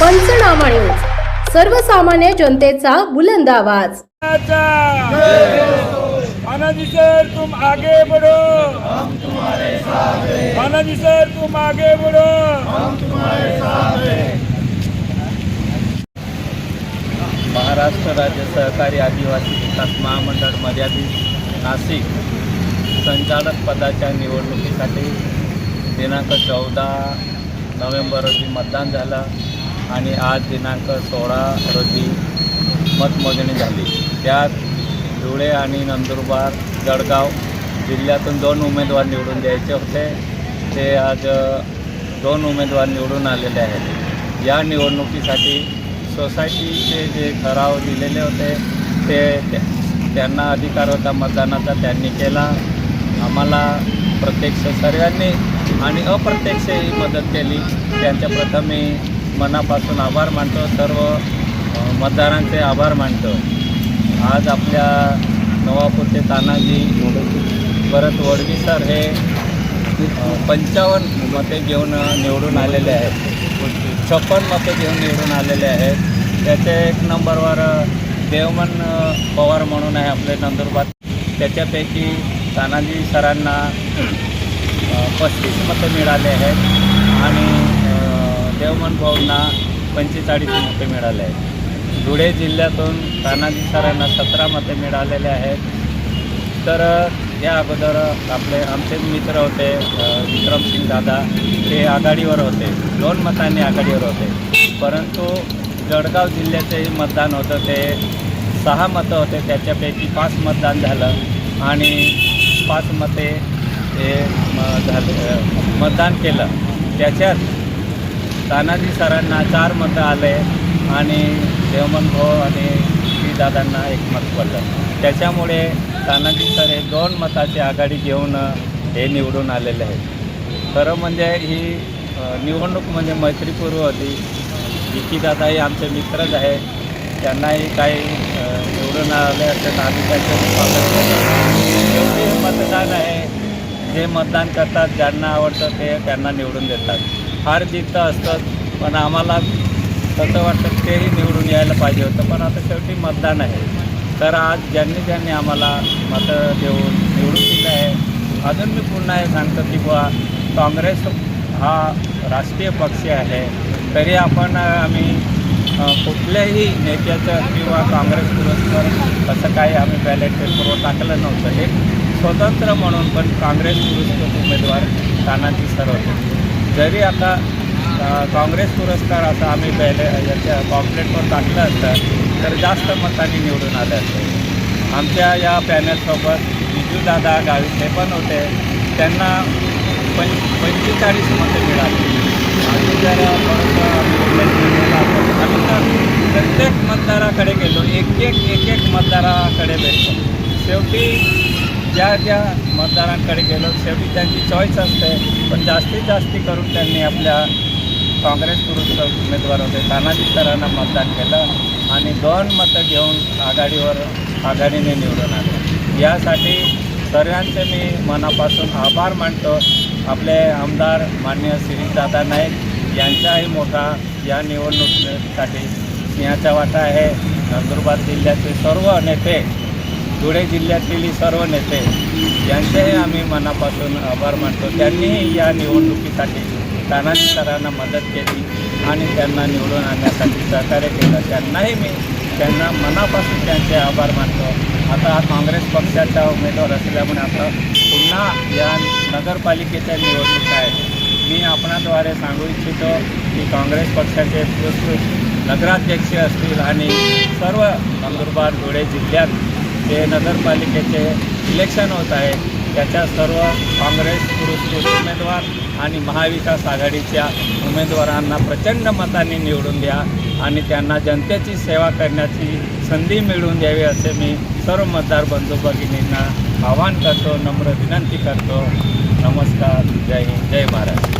पंचनामा न्यूज सर्वसामान्य जनतेचा बुलंद आवाज. मानाजी सर तुम आगे बढ़ो! हम तुम्हारे साथ हैं मानाजी सर तुम आगे बढ़ो! महाराष्ट्र राज्य सहकारी आदिवासी विकास महामंडळ मर्यादित नाशिक संचालक पदाच्या निवडणुकीसाठी दिनांक चौदा नोव्हेंबर रोजी मतदान झालं. आणि आज दिनांक सोळा रोजी मतमोजणी झाली. त्यात धुळे आणि नंदुरबार जळगाव जिल्ह्यातून दोन उमेदवार निवडून द्यायचे होते. ते आज दोन उमेदवार निवडून आलेले आहेत. या निवडणुकीसाठी सोसायटीचे जे ठराव दिलेले होते ते त्या- त्यांना अधिकार होता मतदानाचा त्यांनी केला. आम्हाला प्रत्यक्ष सर्वांनी आणि अप्रत्यक्षही मदत केली. त्यांच्या प्रथम मी मनापासून आभार मानतो सर्व मतदारांचे आभार मानतो. आज आपल्या नवापूरचे तानाजी परत वडवी सर हे पंचावन्न मते घेऊन निवडून आलेले आहेत. छप्पन मते घेऊन निवडून आलेले आहेत. त्याचे एक नंबरवर देवमन पवार म्हणून आहे आपले नंदुरबार. त्याच्यापैकी तानाजी सरांना पस्तीस मतं मिळाले आहेत. आणि अ, भाऊंना पंचेचाळीस मते मिळाले आहेत. धुळे जिल्ह्यातून तानाजी सरांना सतरा मते मिळालेले आहेत. तर या अगोदर आपले आमचे मित्र होते विक्रमसिंग दादा. ते आघाडीवर होते. दोन मतांनी आघाडीवर होते. परंतु जळगाव जिल्ह्याचंही मतदान होतं. ते सहा मतं होते. त्याच्यापैकी पाच मतदान झालं. आणि पाच मते हे म झाले मतदान केलं. त्याच्यात तानाजी सरांना चार मतं आले आणि देवमन भाऊ आणि श्री दादांना एक मत पडलं. त्याच्यामुळे तानाजी सर हे दोन मताची आघाडी घेऊन हे निवडून आलेले आहेत. खरं म्हणजे ही निवडणूक म्हणजे मैत्रीपूर्व होती. विकीदादाही आमचे मित्रच आहे त्यांनाही काही निवडून आले असेल आम्ही मतदान आहे. जे मतदान करतात ज्यांना आवडतं ते त्यांना निवडून देतात. फार जिद्द असतात पण आम्हाला तसं वाटतं तेही निवडून यायला पाहिजे होतं. पण आता शेवटी मतदान आहे. तर आज ज्यांनी ज्यांनी आम्हाला मतं देऊन निवडून दिलं आहे अजून मी पुन्हा हे सांगतो की बुवा काँग्रेस हा राष्ट्रीय पक्ष आहे. तरी आपण आम्ही कुठल्याही नेत्याचं किंवा काँग्रेस पुरस्कार असं काही आम्ही बॅलेट पेपरवर टाकलं नव्हतं. हे स्वतंत्र म्हणून पण काँग्रेस पुरस्कृत उमेदवार तानाजी सर होते जरी आता काँग्रेस पुरस्कार असं आम्ही पहिले याच्या कॉम्प्लेटवर टाकलं असतं तर जास्त मतांनी निवडून आले असते. आमच्या या पॅनलसोबत बिजूदादा गावी हे पण होते. त्यांना पं पंचेचाळीस मतं मिळाली. आणि जर परत आम्ही तर प्रत्येक मतदाराकडे गेलो एक एक एक एक मतदाराकडे भेटतो शेवटी ज्या ज्या मतदारांकडे गेलो शेवटी त्यांची चॉईस असते. पण जास्तीत जास्ती करून त्यांनी आपल्या काँग्रेस पुरस्कार उमेदवार होते. तानाजी सरांना मतदान केलं आणि दोन मतं घेऊन आघाडीवर आघाडीने निवडून आले. यासाठी सर्वांचे मी मनापासून आभार मानतो. आपले आमदार मान्य श्रीदादा नाईक यांचाही मोठा या निवडणुकीसाठी सिंहाचा वाटा आहे. नंदुरबार जिल्ह्याचे सर्व नेते धुळे जिल्ह्यातील सर्व नेते यांचेही आम्ही मनापासून आभार मानतो. त्यांनीही या निवडणुकीसाठी तानाजी सरांना मदत केली आणि त्यांना निवडून आणण्यासाठी सहकार्य केलं. त्यांनाही मी त्यांना मनापासून त्यांचे आभार मानतो. आता हा काँग्रेस पक्षाचा उमेदवार असल्यामुळे आता पुन्हा या नगरपालिकेच्या निवडणूक आहेत. मी आपणाद्वारे सांगू इच्छितो की काँग्रेस पक्षाचे नगराध्यक्ष असतील आणि सर्व नंदुरबार धुळे जिल्ह्यात जे नगरपालिकेचे इलेक्शन होत आहे त्याच्या सर्व काँग्रेस पुरुष उमेदवार आणि महाविकास आघाडीच्या उमेदवारांना प्रचंड मताने निवडून द्या आणि त्यांना जनतेची सेवा करण्याची संधी मिळवून द्यावी असे मी सर्व मतदार बंधू भगिनींना आवाहन करतो नम्र विनंती करतो. नमस्कार जय हिंद जय महाराष्ट्र